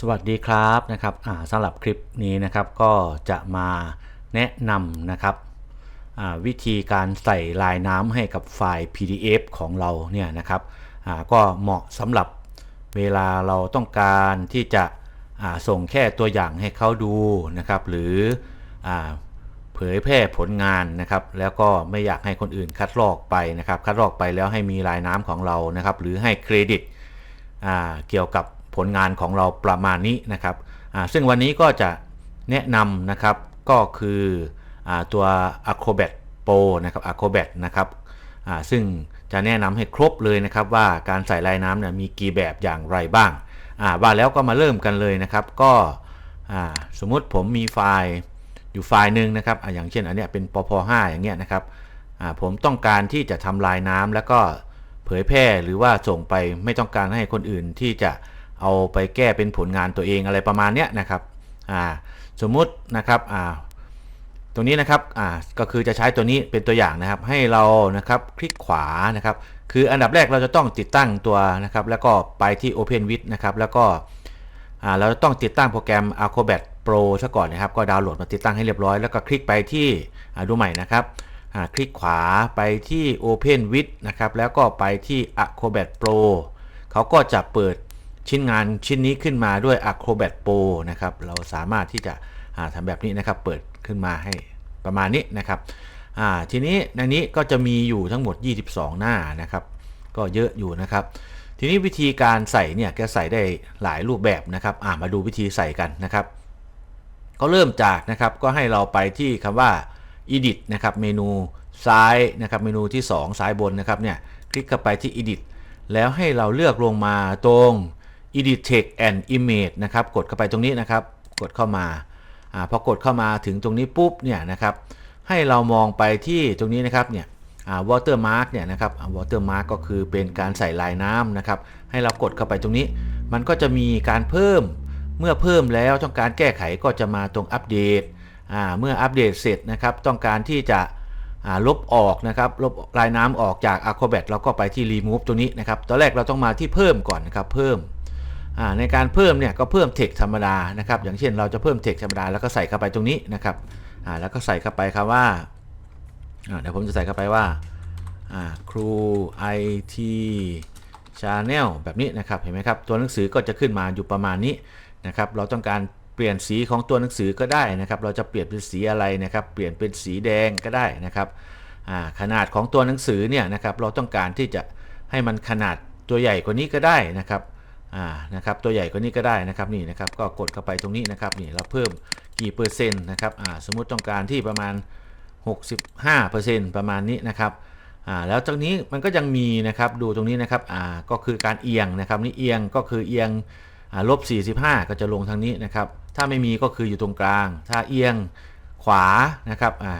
สวัสดีครับนะครับสำหรับคลิปนี้นะครับก็จะมาแนะนำนะครับวิธีการใส่ลายน้ำให้กับไฟล์ PDF ของเราเนี่ยนะครับก็เหมาะสำหรับเวลาเราต้องการที่จะส่งแค่ตัวอย่างให้เขาดูนะครับ หรืออเผยแพร่ผลงานนะครับ แล้วก็ไม่อยากให้คนอื่นคัดลอกไปนะครับ คัดลอกไปแล้วให้มีลายน้ำของเรานะครับ หรือให้เครดิตเกี่ยวกับ ผลงานของเราประมาณนี้นะครับซึ่งวันนี้ก็จะแนะนำนะครับก็คืออตัว Acrobat Pro นะครับ Acrobat นะครับซึ่งจะแนะนำให้ครบเลยนะครับว่าการใส่ลายน้ำเนี่ยมีกี่แบบอย่างไรบ้างว่าแล้วก็มาเริ่มกันเลยนะครับ ก็สมมุติผมมีไฟล์อยู่ไฟล์หนึ่งนะครับออย่างเช่นอันนี้เป็นปพ5อย่างเงี้ยนะครับผมต้องการที่จะทำลายน้ำแล้วก็เผยแพร่หรือว่าส่งไปไม่ต้องการให้คนอื่นที่จะ เอาไปแก้เป็นผลงานตัวเองอะไรประมาณเนี้ยนะครับอ่าสมมุตินะครับอ่าตรงนี้นะครับอ่าก็คือจะใช้ตัวนี้เป็นตัวอย่างนะครับ ให้เรานะครับคลิกขวานะครับ คืออันดับแรกเราจะต้องติดตั้งตัวนะครับ แล้วก็ไปที่ Open w i t นะครับแล้วก็อ่าเราจะต้องติดตั้งโปรแกรม Acrobat Pro ซะก่อนนะครับ ก็ดาวน์โหลดมาติดตั้งให้เรียบร้อย แล้วก็คลิกไปที่อ่าดูใหม่นะครับอ่าคลิกขวาไปที่ Open with นะครับ แล้วก็ไปที่ Acrobat Pro เขาก็จะเปิด ชิ้นงานชิ้นนี้ขึ้นมาด้วย Acrobat Pro นะครับ เราสามารถที่จะทำแบบนี้นะครับ เปิดขึ้นมาให้ประมาณนี้นะครับทีนี้ในนี้ก็จะมีอยู่ทั้งหมด 22 หน้านะครับ ก็เยอะอยู่นะครับ ทีนี้วิธีการใส่เนี่ยก็ใส่ได้หลายรูปแบบนะครับมาดูวิธีใส่กันนะครับ ก็เริ่มจากนะครับก็ให้เราไปที่คำว่า edit นะครับเมนูซ้ายนะครับเมนูที่ 2 ซ้ายบนนะครับเนี่ยคลิกเข้าไปที่ edit แล้วให้เราเลือกลงมาตรง edit text and image นะครับกดเข้าไปตรงนี้นะครับ กดเข้ามาอาพอกดเข้ามาถึงตรงนี้ปุ๊บเนี่ยนะครับให้เรามองไปที่ตรงนี้นะครับเนี่ยอ่า watermark เนี่ยนะครับอ่า watermark ก็คือเป็นการใส่ลายน้ำนะครับ ให้เรากดเข้าไปตรงนี้ มันก็จะมีการเพิ่ม เมื่อเพิ่มแล้วต้องการแก้ไขก็จะมาตรงอัปเดตอ่าเมื่ออัปเดตเสร็จนะครับ ต้องการที่จะอ่าลบออกนะครับ ลบลายน้ำออกจาก Acrobat เราก็ไปที่ remove ตัวนี้นะครับ ตอนแรกเราต้องมาที่เพิ่มก่อนนะครับ เพิ่ม ในการเพิ่มเนี่ยก็เพิ่ม text ธรรมดานะครับ อย่างเช่นเราจะเพิ่ม text ธรรมดาแล้วก็ใส่เข้าไปตรงนี้นะครับแล้วก็ใส่เข้าไปครับว่าเดี๋ยวผมจะใส่เข้าไปว่าครู IT Channel แบบนี้นะครับเห็นไหมครับตัวหนังสือก็จะขึ้นมาอยู่ประมาณนี้นะครับ เราต้องการเปลี่ยนสีของตัวหนังสือก็ได้นะครับ เราจะเปลี่ยนเป็นสีอะไรนะครับ เปลี่ยนเป็นสีแดงก็ได้นะครับขนาดของตัวหนังสือเนี่ยนะครับเราต้องการที่จะให้มันขนาดตัวใหญ่กว่านี้ก็ได้นะครับ อ่านะครับตัวใหญ่กว่านี้ก็ได้นะครับนี่นะครับก็กดเข้าไปตรงนี้นะครับนี่เราเพิ่มกี่เปอร์เซ็นต์นะครับอ่าสมมุติต้องการที่ประมาณ 65%ประมาณนี้นะครับอ่าแล้วตรงนี้มันก็ยังมีนะครับดูตรงนี้นะครับอ่าก็คือการเอียงนะครับนี่เอียงก็คือเอียงอ่าลบ 45 ก็จะลงทางนี้นะครับถ้าไม่มีก็คืออยู่ตรงกลาง ถ้าเอียงขวานะครับอ่า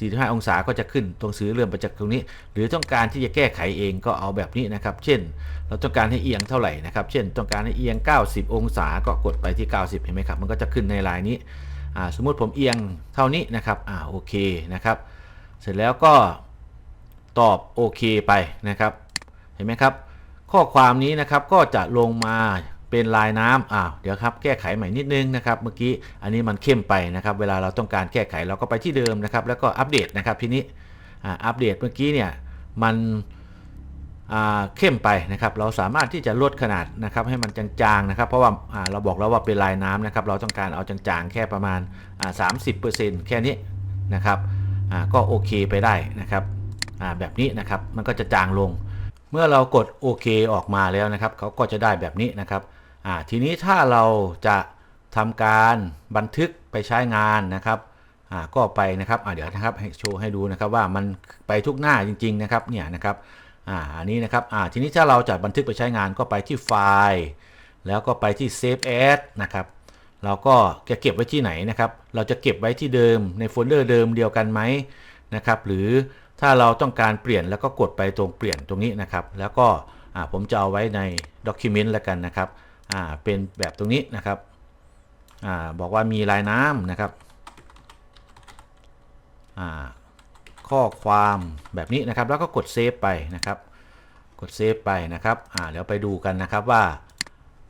45 องศาก็จะขึ้นตรงซื้อเลื่อนไปจากตรงนี้ หรือต้องการที่จะแก้ไขเองก็เอาแบบนี้นะครับ เช่น เราต้องการให้เอียงเท่าไหร่นะครับ เช่น ต้องการให้เอียง 90 องศาก็กดไปที่ 90 เห็นไหมครับ มันก็จะขึ้นในลายนี้ สมมุติผมเอียงเท่านี้นะครับ อ่า โอเคนะครับ เสร็จแล้วก็ตอบโอเคไปนะครับ เห็นไหมครับ ข้อความนี้นะครับก็จะลงมา เป็นลายน้ำอ้าวเดี๋ยวครับแก้ไขใหม่นิดนึงนะครับเมื่อกี้อันนี้มันเข้มไปนะครับ เวลาเราต้องการแก้ไขเราก็ไปที่เดิมนะครับ แล้วก็อัปเดตนะครับทีนี้อ่าอัปเดตเมื่อกี้เนี่ยมันอ่าเข้มไปนะครับ เราสามารถที่จะลดขนาดนะครับให้มันจางๆนะครับ เพราะว่าอ่าเราบอกแล้วว่าเป็นลายน้ำนะครับ เราต้องการเอาจางๆ แค่ประมาณอ่า30%แค่นี้นะครับอ่าก็โอเคไปได้นะครับอ่าแบบนี้นะครับมันก็จะจางลง เมื่อเรากดโอเคออกมาแล้วนะครับเขาก็จะได้แบบนี้นะครับ อ่าทีนี้ถ้าเราจะทำการบันทึกไปใช้งานนะครับอ่าก็ไปนะครับอ่าเดี๋ยวนะครับให้โชว์ให้ดูนะครับว่ามันไปทุกหน้าจริง ๆ นะครับเนี่ยนะครับอ่าอันนี้นะครับอ่าทีนี้ถ้าเราจะบันทึกไปใช้งานก็ไปที่ไฟล์ แล้วก็ไปที่ Save As นะครับเราก็จะเก็บไว้ที่ไหนนะครับ เราจะเก็บไว้ที่เดิมในโฟลเดอร์เดิมเดียวกันไหมนะครับ หรือถ้าเราต้องการเปลี่ยนแล้วก็กดไปตรงเปลี่ยนตรงนี้นะครับ แล้วก็ผมจะเอาไว้ใน Document แล้วกันนะครับ อ่าเป็นแบบตรงนี้นะครับอ่าบอกว่ามีลายน้ำนะครับอ่าข้อความแบบนี้นะครับ แล้วก็กดเซฟไปนะครับ กดเซฟไปนะครับอ่าเดี๋ยวไปดูกันนะครับว่า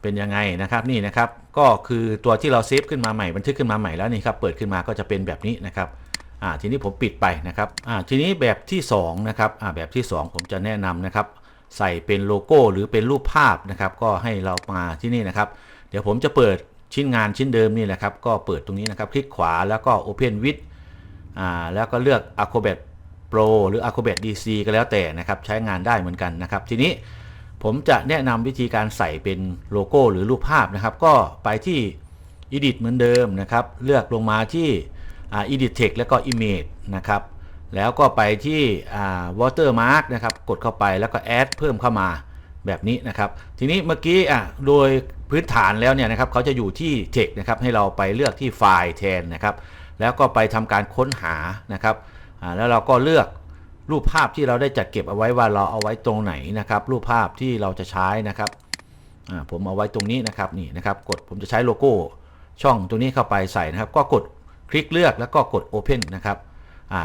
เป็นยังไงนะครับนี่นะครับ ก็คือตัวที่เราเซฟขึ้นมาใหม่บันทึกขึ้นมาใหม่แล้วนี่ครับเปิดขึ้นมาก็จะเป็นแบบนี้นะครับอ่าทีนี้ผมปิดไปนะครับอ่าทีนี้แบบที่2นะครับอ่าแบบที่ 2 ผมจะแนะนำนะครับ ใส่เป็นโลโก้หรือเป็นรูปภาพนะครับ ก็ให้เรามาที่นี่นะครับ เดี๋ยวผมจะเปิดชิ้นงานชิ้นเดิมนี่แหละครับ ก็เปิดตรงนี้นะครับ คลิกขวาแล้วก็ Open with อ่าแล้วก็เลือก Acrobat Pro หรือ Acrobat DC ก็แล้วแต่นะครับ ใช้งานได้เหมือนกันนะครับ ทีนี้ผมจะแนะนำวิธีการใส่เป็นโลโก้หรือรูปภาพนะครับ ก็ไปที่ Edit เหมือนเดิมนะครับ เลือกลงมาที่อ่า Edit Text แล้วก็ Image นะครับ แล้วก็ไปที่อ่า Watermark นะครับกดเข้าไปแล้วก็ Add เพิ่มเข้ามาแบบนี้นะครับ ทีนี้เมื่อกี้อะโดยพื้นฐานแล้วเนี่ยนะครับเขาจะอยู่ที่ Text นะครับให้เราไปเลือกที่ไฟล์แทนนะครับ แล้วก็ไปทำการค้นหานะครับอ่าแล้วเราก็เลือกรูปภาพที่เราได้จัดเก็บเอาไว้ว่าเราเอาไว้ตรงไหนนะครับ รูปภาพที่เราจะใช้นะครับอ่าผมเอาไว้ตรงนี้นะครับนี่นะครับ กดผมจะใช้โลโก้ช่องตรงนี้เข้าไปใส่นะครับ ก็กดคลิกเลือกแล้วก็กด Open นะครับ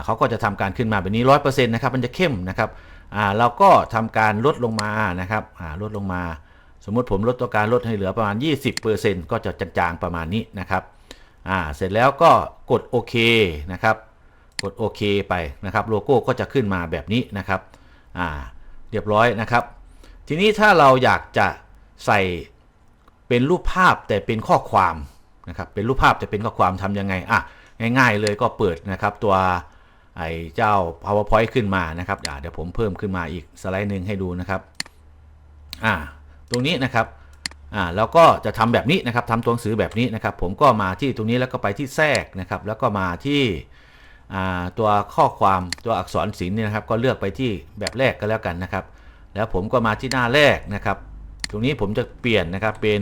เขาก็จะทำการขึ้นมาแบบนี้100%นต์นะครับมันจะเข้มนะครับอ่าเราก็ทำการลดลงมานะครับอ่าลดลงมา สมมติผมลดตัวการลดให้เหลือประมาณ 20%ก็จะจางๆประมาณนี้นะครับอ่าเสร็จแล้วก็กดโอเคนะครับ กดโอเคไปนะครับโลโก้ก็จะขึ้นมาแบบนี้นะครับอ่าเรียบร้อยนะครับ ทีนี้ถ้าเราอยากจะใส่เป็นรูปภาพแต่เป็นข้อความนะครับเป็นรูปภาพแต่เป็นข้อความทำยังไงอะง่าย ๆ เลยก็เปิดนะครับตัว ไอ้เจ้า powerpoint ขึ้นมานะครับเดี๋ยวผมเพิ่มขึ้นมาอีกสไลด์หนึ่งให้ดูนะครับอ่าตรงนี้นะครับอ่าแล้วก็จะทำแบบนี้นะครับทำตัวหนังสือแบบนี้นะครับ ผมก็มาที่ตรงนี้แล้วก็ไปที่แทรกนะครับ แล้วก็มาที่อ่าตัวข้อความตัวอักษรศิลป์เนี่ยนะครับ ก็เลือกไปที่แบบแรกก็แล้วกันนะครับ แล้วผมก็มาที่หน้าแรกนะครับ ตรงนี้ผมจะเปลี่ยนนะครับเป็น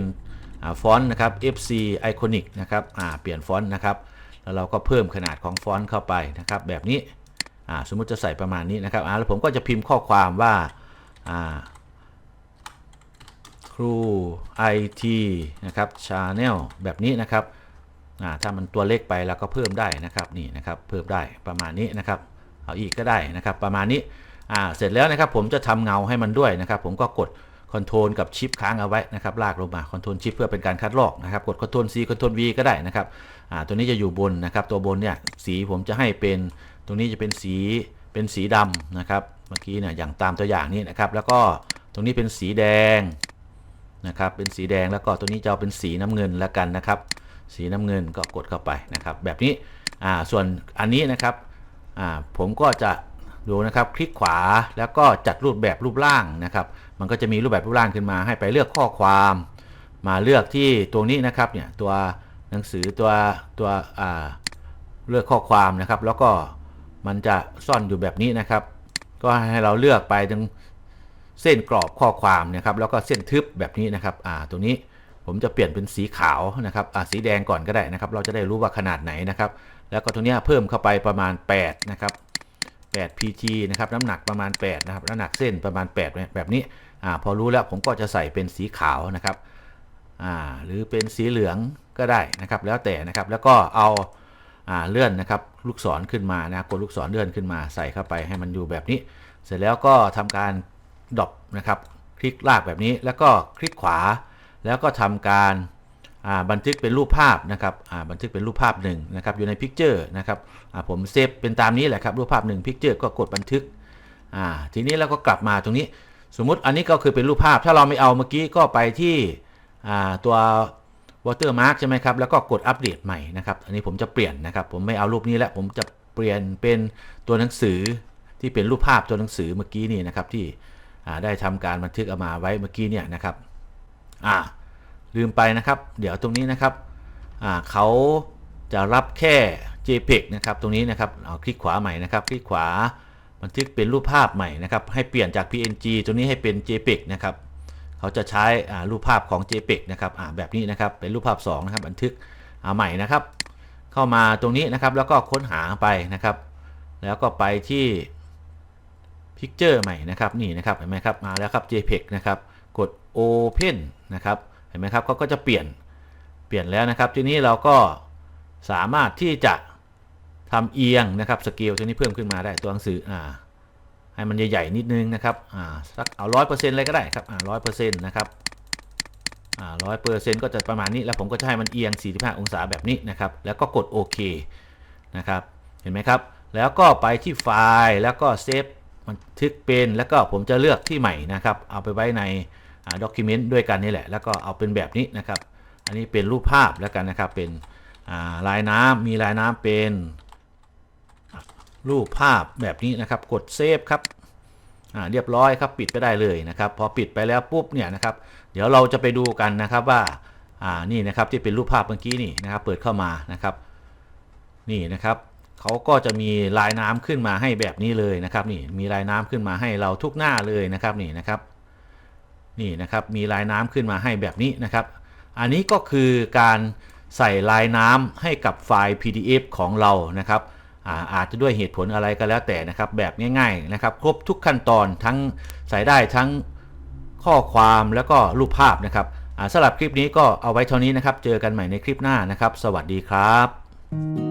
อ่าฟอนต์นะครับ FC Iconic นะครับอ่าเปลี่ยนฟอนต์นะครับ แล้วเราก็เพิ่มขนาดของฟอนต์เข้าไปนะครับ แบบนี้สมมุติจะใส่ประมาณนี้นะครับแล้วผมก็จะพิมพ์ข้อความว่าครู IT นะครับ Channel แบบนี้นะครับถ้ามันตัวเล็กไปเราก็เพิ่มได้นะครับนี่นะครับเพิ่มได้ประมาณนี้นะครับ เอาอีกก็ได้นะครับ ประมาณนี้เสร็จแล้วนะครับผมจะทำเงาให้มันด้วยนะครับ ผมก็กด คอนโทรลกับชิปค้างเอาไว้นะครับลากลงมาคอนโทรลชิปเพื่อเป็นการคัดลอกนะครับกดคอนโทรล C คอนโทรล V ก็ได้นะครับอ่าตัวนี้จะอยู่บนนะครับตัวบนเนี่ยสีผมจะให้เป็นตรงนี้จะเป็นสีเป็นสีดำนะครับเมื่อกี้เนี่ยอย่างตามตัวอย่างนี้นะครับแล้วก็ตรงนี้เป็นสีแดงนะครับเป็นสีแดงแล้วก็ตัวนี้จะเอาเป็นสีน้ำเงินแล้วกันนะครับ สีน้ำเงินก็กดเข้าไปนะครับแบบนี้อ่าส่วนอันนี้นะครับอ่าผมก็จะดูนะครับคลิกขวาแล้วก็จัดรูปแบบรูปร่างนะครับ มันก็จะมีรูปแบบรูปร่างขึ้นมาให้ไปเลือกข้อความ มาเลือกที่ตรงนี้นะครับเนี่ยตัวหนังสือตัวตัวเลือกข้อความนะครับ แล้วก็มันจะซ่อนอยู่แบบนี้นะครับ ก็ให้เราเลือกไปถึงเส้นกรอบข้อความนะครับ แล้วก็เส้นทึบแบบนี้นะครับอ่าตัวนี้ผมจะเปลี่ยนเป็นสีขาวนะครับอ่าสีแดงก่อนก็ได้นะครับ เราจะได้รู้ว่าขนาดไหนนะครับ แล้วก็ตรงเนี้ยเพิ่มเข้าไปประมาณ 8 นะครับ8 pt นะครับ น้ำหนักประมาณ 8 นะครับ น้ำหนักเส้นประมาณ8เนี่ยแบบนี้ อ่าพอรู้แล้วผมก็จะใส่เป็นสีขาวนะครับอ่าหรือเป็นสีเหลืองก็ได้นะครับ แล้วแต่นะครับแล้วก็เอาอ่าเลื่อนนะครับลูกศรขึ้นมานะกดลูกศรเลื่อนขึ้นมาใส่เข้าไปให้มันอยู่แบบนี้ เสร็จแล้วก็ทำการดรอปนะครับ คลิกลากแบบนี้แล้วก็คลิกขวา แล้วก็ทำการาบันทึกเป็นรูปภาพนะครับบันทึกเป็นรูปภาพหนึ่งนะครับอยู่ในพิกเจอร์นะครับผมเซฟเป็นตามนี้แหละครับรูปภาพหนึ่งพิกเจอร์ก็กดบันทึกทีนี้เราก็กลับมาตรงนี้ สมมุติอันนี้ก็คือเป็นรูปภาพ ถ้าเราไม่เอาเมื่อกี้ก็ไปที่ตัว watermark ใช่ไหมครับ แล้วก็กดอัปเดตใหม่นะครับ อันนี้ผมจะเปลี่ยนนะครับ ผมไม่เอารูปนี้แล้ว ผมจะเปลี่ยนเป็นตัวหนังสือที่เป็นรูปภาพตัวหนังสือเมื่อกี้นี่นะครับที่ได้ทำการบันทึกเอามาไว้เมื่อกี้เนี่ยนะครับ อ่า ลืมไปนะครับ เดี๋ยวตรงนี้นะครับ อ่าเขาจะรับแค่ JPEG นะครับ ตรงนี้นะครับ เอาคลิกขวาใหม่นะครับ คลิกขวา บันทึกเป็นรูปภาพใหม่นะครับ ให้เปลี่ยนจาก PNG ตัวนี้ให้เป็น JPEG นะครับ เขาจะใช้รูปภาพของ JPEG นะครับแบบนี้นะครับ เป็นรูปภาพ 2 นะครับ บันทึกใหม่นะครับ เข้ามาตรงนี้นะครับ แล้วก็ค้นหาไปนะครับ แล้วก็ไปที่พิกเจอร์ใหม่นะครับ นี่นะครับเห็นไหมครับ มาแล้วครับ JPEG นะครับ กด Open นะครับ เห็นไหมครับเขาก็จะเปลี่ยน เปลี่ยนแล้วนะครับ ทีนี้เราก็สามารถที่จะ ทำเอียงนะครับสเกลตัวนี้เพิ่มขึ้นมาได้ตัวหนังสืออ่าให้มันใหญ่ๆนิดนึงนะครับอ่าสักเอาร้อยเปอร์เซ็นต์เลยก็ได้ครับอ่าร้อยเปอร์เซ็นต์นะครับร้อยเปอร์เซ็นต์ก็จะประมาณนี้แล้วผมก็จะให้มันเอียง 45 องศาแบบนี้นะครับแล้วก็กดโอเคนะครับเห็นไหมครับ แล้วก็ไปที่ไฟล์แล้วก็เซฟบันทึกเป็นแล้วก็ผมจะเลือกที่ใหม่นะครับเอาไปไว้ในด็อกิเมนต์ด้วยกันนี่แหละ แล้วก็เอาเป็นแบบนี้นะครับ อันนี้เป็นรูปภาพแล้วกันนะครับเป็นลายน้ำมีลายน้ำเป็น รูปภาพแบบนี้นะครับ กดเซฟครับเรียบร้อยครับปิดไปได้เลยนะครับ พอปิดไปแล้วปุ๊บเนี่ยนะครับ เดี๋ยวเราจะไปดูกันนะครับว่าอ่านี่นะครับที่เป็นรูปภาพเมื่อกี้นี่นะครับ เปิดเข้ามานะครับ นี่นะครับเขาก็จะมีลายน้ำขึ้นมาให้แบบนี้เลยนะครับ นี่มีลายน้ำขึ้นมาให้เราทุกหน้าเลยนะครับนี่นะครับ นี่นะครับมีลายน้ำขึ้นมาให้แบบนี้นะครับ อันนี้ก็คือการใส่ลายน้ำให้กับไฟล์ PDF ของเรานะครับ อาอาจจะด้วยเหตุผลอะไรก็แล้วแต่นะครับ แบบง่ายๆนะครับ ครบทุกขั้นตอนทั้งใส่ได้ทั้งข้อความแล้วก็รูปภาพนะครับสำหรับคลิปนี้ก็เอาไว้เท่านี้นะครับ เจอกันใหม่ในคลิปหน้านะครับ สวัสดีครับ